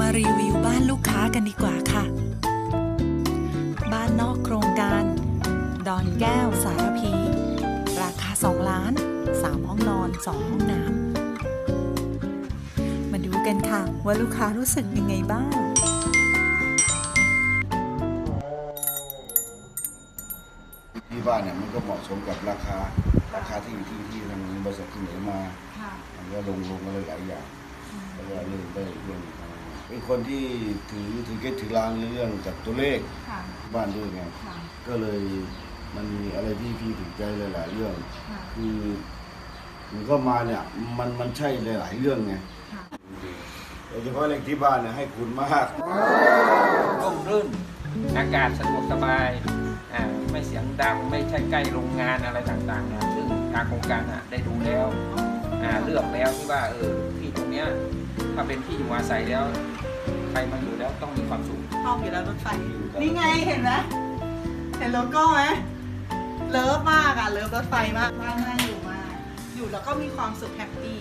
มารีวิวบ้านลูกค้ากันดีกว่าค่ะ บ้านนอกโครงการ ดอนแก้วสารพี ราคา 2 ล้าน 3 ห้องนอน 2 ห้องน้ำ มาดูกันค่ะ ว่าลูกค้ารู้สึกยังไงบ้างที่บ้านเนี่ยมันก็เหมาะสมกับราคาราคาที่ที่ที่ทางบริษัทเสนอมามันก็ลงลงมาเลยหลายอย่าง แล้วก็เรื่องได้เรื่องอะไรเป็นคนที่ถือถือเก็ตถือรางในเรื่องกับตัวเลขค่ะ บ้านด้วยไง ค่ะ ก็เลยมันมีอะไรที่พี่ถูกใจหลายๆเรื่อง ค่ะ คือมันก็มาเนี่ยมันมันใช่หลายๆเรื่องไงค่ะ โดยเฉพาะเลขที่บ้านเนี่ยให้คุณมาก ร่มรื่น อากาศสะดวกสบายอ่าไม่เสียงดัง ไม่ใช่ใกล้โรงงานอะไรต่างๆนะซึ่งทางโครงการอะได้ดูแล้วอ่าเลือกแล้วที่ว่าเออที่ตรงเนี้ยถ้าเป็นที่อยู่อาศัยแล้ว ใครมาอยู่แล้วต้องมีความสุขชอบอยู่แล้วรถไฟนี่ไงเห็นไหมเห็นโลโก้ไหมเลิฟมากอะเลิฟรถไฟมากบ้านน่าอยู่มากอยู่แล้วก็มีความสุขแฮปปี้